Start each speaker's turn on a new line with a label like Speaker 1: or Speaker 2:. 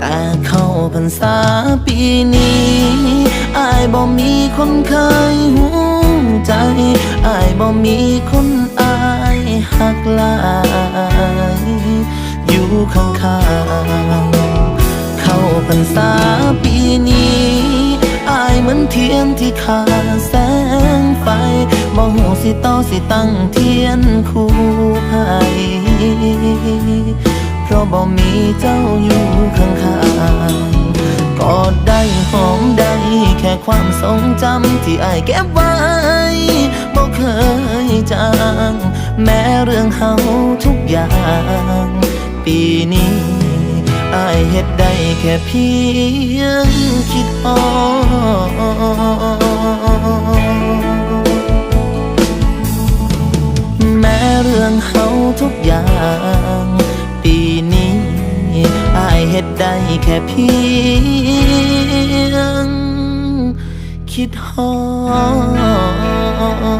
Speaker 1: แต่เข้าพรรษาปีนี้อายบ่มีคนเคยหูใจอายบ่มีคนอายหักลายอยู่ข้างๆเข้าพรรษาปีนี้อายเหมือนเทียนที่ขาดแสงไฟบ่หูสิต่อสิตั้งเทียนคู่ให้เพ บ่มีเจ้าอยู่ข้างๆกอดได้หอมได้แค่ความทรงจำที่อายเก็บไว้บ่เคยจางแม้เรื่องเฮาทุกอย่าง ปีนี้อายเฮ็ดได้แค่เพียงคิดออกแม้เรื่องเฮาทุกอย่าง ดได้แค่เพียง คิดฮอด